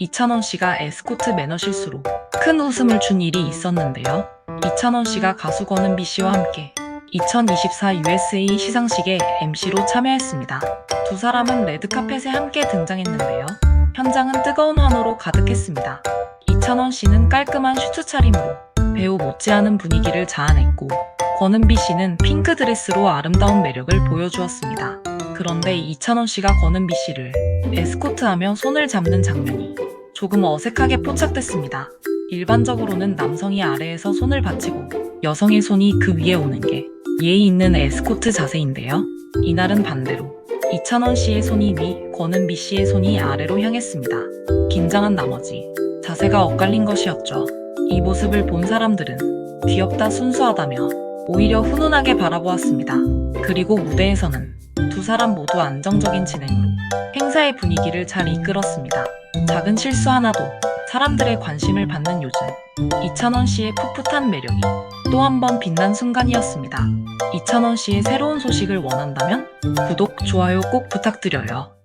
이찬원 씨가 에스코트 매너 실수로 큰 웃음을 준 일이 있었는데요. 이찬원 씨가 가수 권은비 씨와 함께 2024 USA 시상식에 MC로 참여했습니다. 두 사람은 레드카펫에 함께 등장했는데요. 현장은 뜨거운 환호로 가득했습니다. 이찬원 씨는 깔끔한 슈트 차림으로 배우 못지않은 분위기를 자아냈고 권은비 씨는 핑크 드레스로 아름다운 매력을 보여주었습니다. 그런데 이찬원 씨가 권은비 씨를 에스코트하며 손을 잡는 장면이 조금 어색하게 포착됐습니다. 일반적으로는 남성이 아래에서 손을 받치고 여성의 손이 그 위에 오는 게 예의 있는 에스코트 자세인데요. 이날은 반대로 이찬원 씨의 손이 위, 권은비 씨의 손이 아래로 향했습니다. 긴장한 나머지 자세가 엇갈린 것이었죠. 이 모습을 본 사람들은 귀엽다 순수하다며 오히려 훈훈하게 바라보았습니다. 그리고 무대에서는 두 사람 모두 안정적인 진행으로 행사의 분위기를 잘 이끌었습니다. 작은 실수 하나도 사람들의 관심을 받는 요즘 이찬원 씨의 풋풋한 매력이 또 한 번 빛난 순간이었습니다. 이찬원 씨의 새로운 소식을 원한다면 구독, 좋아요 꼭 부탁드려요.